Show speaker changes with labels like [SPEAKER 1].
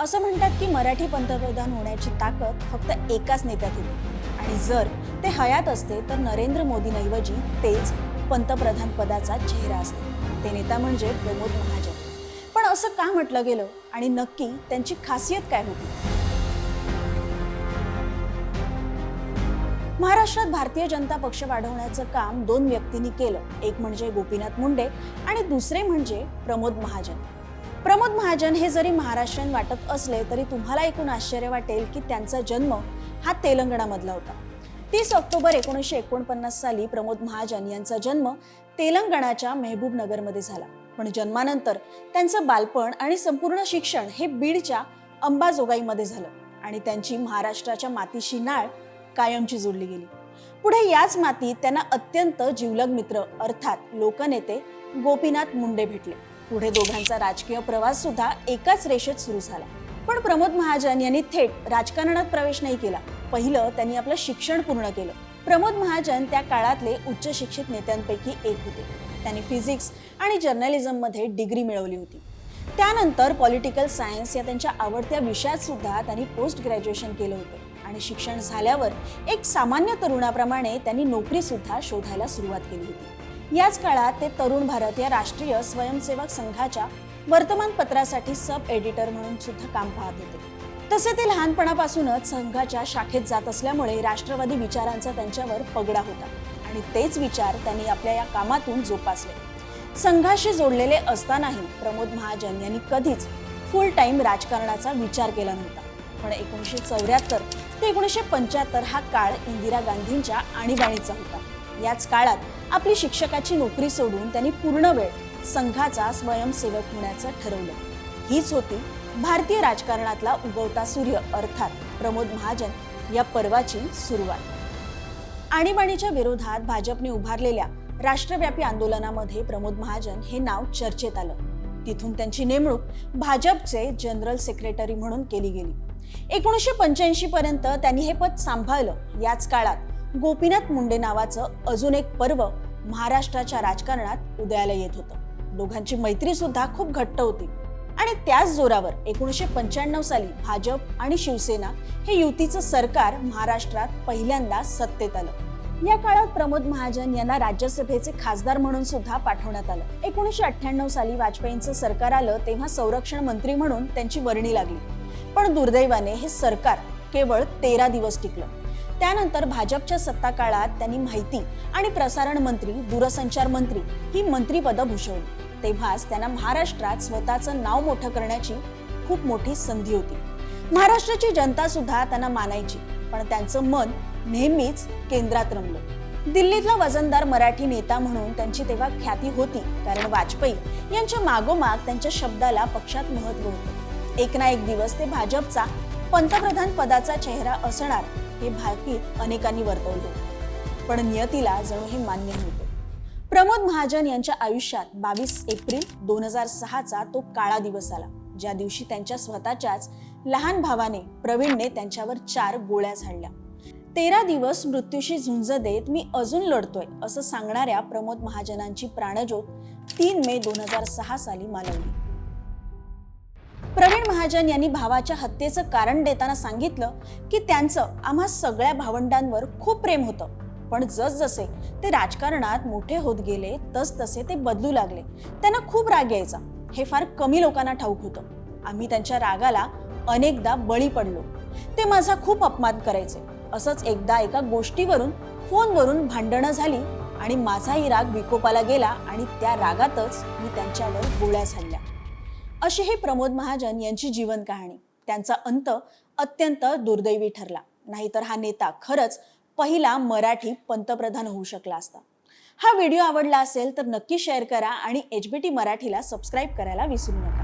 [SPEAKER 1] असं म्हणतात की मराठी पंतप्रधान होण्याची ताकद फक्त एकाच नेत्यात होती आणि जर ते हयात असते तर नरेंद्र मोदींऐवजी तेच पंतप्रधान पदाचा चेहरा असते. ते नेता म्हणजे प्रमोद महाजन. पण असं का म्हटलं गेलं? आणि नक्की त्यांची खासियत काय होती? महाराष्ट्रात भारतीय जनता पक्ष वाढवण्याचं काम दोन व्यक्तींनी केलं. एक म्हणजे गोपीनाथ मुंडे आणि दुसरे म्हणजे प्रमोद महाजन. प्रमोद महाजन हे जरी महाराष्ट्रीयन वाटत असले तरी तुम्हाला ऐकून आश्चर्य वाटेल की त्यांचा जन्म हा तेलंगणामधला होता. तीस ऑक्टोबर एकोणीसशे एकोणपन्नास साली प्रमोद महाजन यांचा जन्म तेलंगणाच्या मेहबूबनगरमध्ये झाला. पण जन्मानंतर त्यांचं बालपण आणि संपूर्ण शिक्षण हे बीडच्या अंबाजोगाईमध्ये झालं आणि त्यांची महाराष्ट्राच्या मातीशी नाळ कायमची जोडली गेली. पुढे याच मातीत त्यांना अत्यंत जीवलग मित्र अर्थात लोकनेते गोपीनाथ मुंडे भेटले. पुढे दोघांचा राजकीय प्रवास सुद्धा एकाच रेषेत सुरू झाला. पण प्रमोद महाजन यांनी थेट राजकारणात प्रवेश नाही केला. पहिलं त्यांनी आपलं शिक्षण पूर्ण केलं. प्रमोद महाजन त्या काळातले उच्च शिक्षित नेत्यांपैकी एक होते. त्यांनी फिजिक्स आणि जर्नलिझममध्ये डिग्री मिळवली होती. त्यानंतर पॉलिटिकल सायन्स या त्यांच्या आवडत्या विषयात सुद्धा त्यांनी पोस्ट ग्रॅज्युएशन केलं होतं. आणि शिक्षण झाल्यावर एक सामान्य तरुणाप्रमाणे त्यांनी नोकरी सुद्धा शोधायला सुरुवात केली होती. याच काळात ते तरुण भारत या राष्ट्रीय स्वयंसेवक संघाच्या वर्तमानपत्रासाठी सब एडिटर म्हणून सुद्धा काम पाहत होते. तसे ते लहानपणापासूनच संघाच्या शाखेत जात असल्यामुळे राष्ट्रवादी विचारांचा त्यांच्यावर पगडा होता आणि तेच विचार त्यांनी आपल्या या कामातून जोपासले. संघाशी जोडलेले असतानाही प्रमोद महाजन यांनी कधीच फुल टाइम राजकारणाचा विचार केला नव्हता. पण एकोणीसशे चौऱ्याहत्तर ते एकोणीसशे पंच्याहत्तर हा काळ इंदिरा गांधींच्या आणीबाणीचा होता. याच काळात आपली शिक्षकाची नोकरी सोडून त्यांनी पूर्ण वेळ संघाचा स्वयंसेवक होण्याचं ठरवलं. हीच होती भारतीय राजकारणातला उगवता सूर्य अर्थात प्रमोद महाजन या पर्वाची सुरुवात. आणीबाणीच्या विरोधात भाजपने उभारलेल्या राष्ट्रव्यापी आंदोलनामध्ये प्रमोद महाजन हे नाव चर्चेत आलं. तिथून त्यांची नेमणूक भाजपचे जनरल सेक्रेटरी म्हणून केली गेली. एकोणीसशे पंच्याऐंशी पर्यंत त्यांनी हे पद सांभाळलं. याच काळात गोपीनाथ मुंडे नावाचं अजून एक पर्व महाराष्ट्राच्या राजकारणात उदयाला येत होतं. दोघांची मैत्री सुद्धा खूप घट्ट होती. आणि त्याच जोरावर एकोणीसशे पंच्याण्णव साली भाजप आणि शिवसेना हे युतीचं सरकार महाराष्ट्रात पहिल्यांदा सत्तेत आलं. या काळात प्रमोद महाजन यांना राज्यसभेचे खासदार म्हणून सुद्धा पाठवण्यात आलं. एकोणीसशे अठ्ठ्याण्णव साली वाजपेयींचं सरकार आलं तेव्हा संरक्षण मंत्री म्हणून त्यांची वर्णी लागली. पण दुर्दैवाने हे सरकार केवळ तेरा दिवस टिकलं. त्यानंतर भाजपच्या सत्ता काळात त्यांनी माहिती आणि प्रसारण मंत्री दूरसंचार मंत्री ही मंत्रीपदं भूषवली. तेव्हाच त्यांना महाराष्ट्रात स्वतःचं नाव मोठं करण्याची खूप मोठी संधी होती. महाराष्ट्राची जनता सुद्धा त्यांना मानायची पण त्यांचं मन नेहमीच केंद्रात रमलं. दिल्लीतला वजनदार मराठी नेता म्हणून त्यांची तेव्हा ख्याती होती कारण वाजपेयी यांच्या मागोमाग त्यांच्या शब्दाला पक्षात महत्त्व होतं. एक ना एक दिवस ते भाजपचा पंतप्रधान पदाचा चेहरा असणार हे भाकी अनेकांनी वर्तवले. पण नियतीला जणू हे मान्य नव्हते. प्रमोद महाजन यांच्या आयुष्यात बावीस एप्रिल दोन हजार सहाचा तो काळा दिवस आला ज्या दिवशी त्यांच्या स्वतःच्याच लहान भावाने प्रवीणने त्यांच्यावर चार गोळ्या झाडल्या. तेरा दिवस मृत्यूशी झुंज देत मी अजून लढतोय असं सांगणाऱ्या प्रमोद महाजनांची प्राणज्योत तीन मे दोन हजार सहा साली मालवली. प्रवीण महाजन यांनी भावाच्या हत्येचं कारण देताना सांगितलं की त्यांचं आम्हा सगळ्या भावंडांवर खूप प्रेम होतं. पण जसजसे ते राजकारणात मोठे होत गेले तस तसे ते बदलू लागले. त्यांना खूप राग यायचा. हे फार कमी लोकांना ठाऊक होतं. आम्ही त्यांच्या रागाला अनेकदा बळी पडलो. ते माझा खूप अपमान करायचे. असंच एकदा एका गोष्टीवरून फोनवरून भांडणं झाली आणि माझाही राग विकोपाला गेला आणि त्या रागातच मी त्यांच्यावर गोळ्या झाल्या अशी ही प्रमोद महाजन यांची जीवन कहाणी. त्यांचा अंत अत्यंत दुर्दैवी ठरला. नाहीतर हा नेता खरंच पहिला मराठी पंतप्रधान होऊ शकला असता. हा व्हिडिओ आवडला असेल तर नक्की शेअर करा आणि एच बी टी मराठीला सबस्क्राईब करायला विसरू नका.